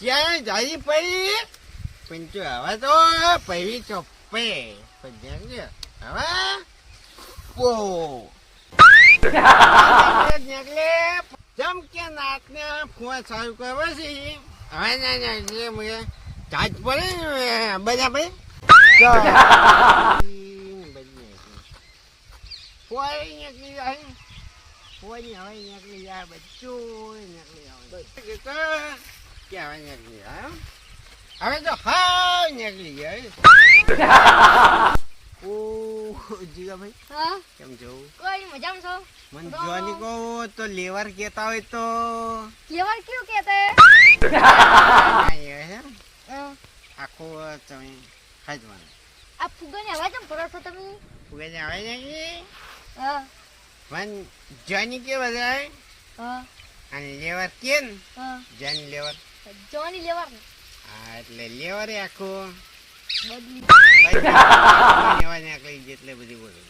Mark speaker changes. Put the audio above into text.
Speaker 1: ક્યાં જાય પઈ પણ જો હવે તો પૈવી ચોપ્પે પણ જેમ હવે? ઓ. નીકળે કે નાકને ફુવા સારું કરે છે હવે ના મને પડે ને બધા ભાઈ ફુવાની હવે નીકળી જાય બધું નીકળી આવે કે હવે નીકળી જાય હો. હવે તો હા નીકળી જાય ઓ જીગાભાઈ
Speaker 2: હા?
Speaker 1: કેમ જવું
Speaker 2: કોઈ મજામાં છો?
Speaker 1: મને જોવાની કહો તો લેવર કેતા હોય તો.
Speaker 2: લેવર ક્યું કહેતે
Speaker 1: આય હે?
Speaker 2: હા.
Speaker 1: આખો તમે ખાજવાનું
Speaker 2: આ ફુગાની અવાજ કેમ કરો છો તમે?
Speaker 1: ફુગાને આવે ને
Speaker 2: હા.
Speaker 1: મન જોની કે બધાય
Speaker 2: હા.
Speaker 1: અને લેવર કેન?
Speaker 2: હા.
Speaker 1: જન લેવર?
Speaker 2: જોની લેવર.
Speaker 1: હા એટલે લેવર એ આખું.
Speaker 2: બદલી.
Speaker 1: લેવા નીકળી જેટલે બધી બોલું.